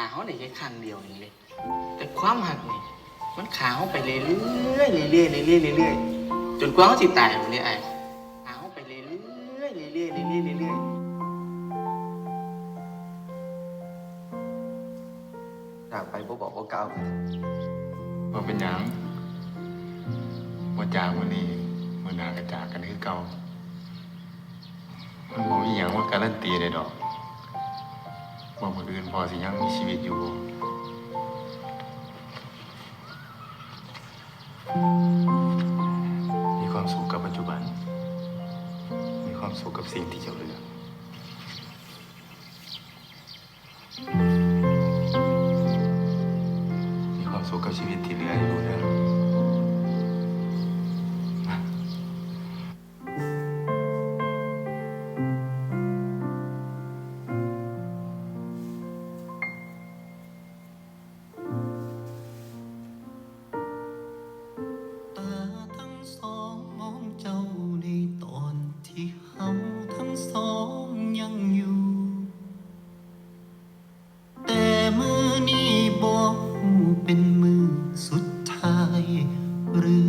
ขาเขาได้แค่ครั้งเดียวนี่เลยแต่ความหักนี่มันขาเขาไปเรื่อยๆเรื่อยๆเรื่อยๆเรื่อยๆจนกว่าเขาสิตายเลยไอ้ขาเขาไปเรื่อยๆเรื่อยๆเรื่อยๆเรื่อยๆจากไปบ่บอกว่ากล่าวกันว่าเป็นหยังว่าจากวันนี้มื่อหนากระจากกันคือเก่ามันบอกอีหยังว่าการันตีได้ดอก ว่ามืออื่นพอสิยังมีชีวิตอยู่มีความสุขกับปัจจุบัน มีความสุขกับสิ่งที่จะเหลือมีความสุขกับชีวิตที่เหลืออยู่นะนะ เป็นมือสุดท้ายหรือ